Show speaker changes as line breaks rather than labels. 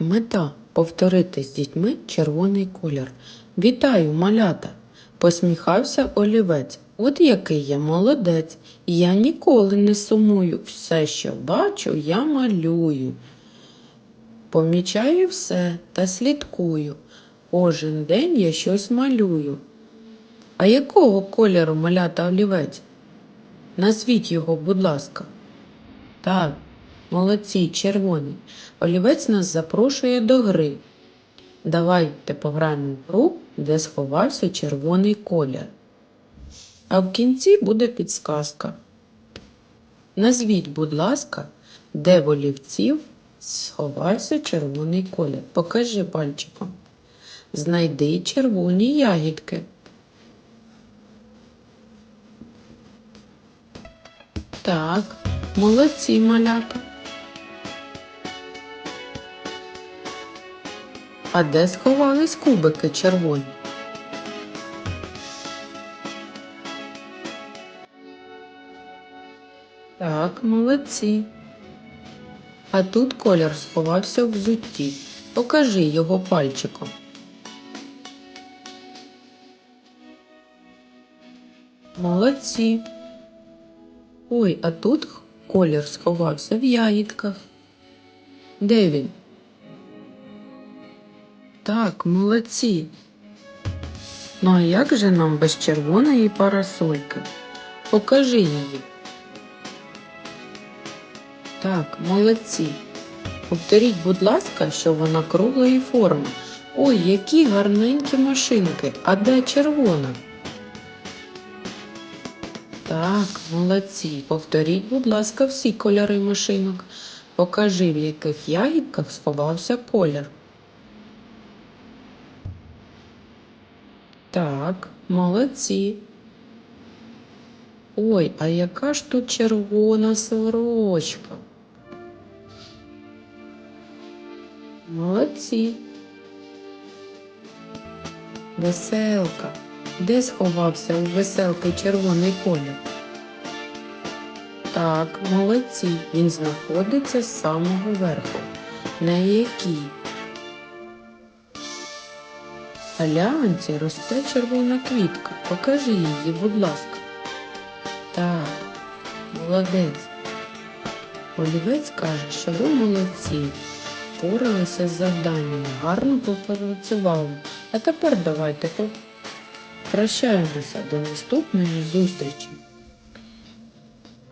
Мета повторити з дітьми червоний колір. Вітаю, малята! Посміхався олівець. От який я молодець. Я ніколи не сумую. Все, що бачу, я малюю. Помічаю все та слідкую. Кожен день я щось малюю. А якого кольору малята олівець? Назвіть його, будь ласка. Так, молодці, червоний. Олівець нас запрошує до гри. Давайте пограємо в гру, де сховався червоний колір. А в кінці буде підсказка. Назвіть, будь ласка, де в олівців сховався червоний колір. Покажи пальчиком. Знайди червоні ягідки. Так, молодці малята. А де сховались кубики червоні? Так, молодці. А тут колір сховався в взутті. Покажи його пальчиком. Молодці. Ой, а тут колір сховався в ягідках. Де він? Так, молодці. Ну а як же нам без червоної парасольки? Покажи її. Так, молодці. Повторіть, будь ласка, що вона круглої форми. Ой, які гарненькі машинки. А де червона? Так, молодці. Повторіть, будь ласка, всі кольори машинок. Покажи, в яких ягідках сховався колір. Так, молодці. Ой, а яка ж тут червона сорочка? Молодці. Веселка. Де сховався у веселки червоний колір? Так, молодці. Він знаходиться з самого верху. На якій? Гляньте, росте червона квітка. Покажи її, будь ласка. Так, молодець. Олівець каже, що ви молодці. Впоралися з завданнями, гарно попрацювали. А тепер давайте прощаємося до наступної зустрічі.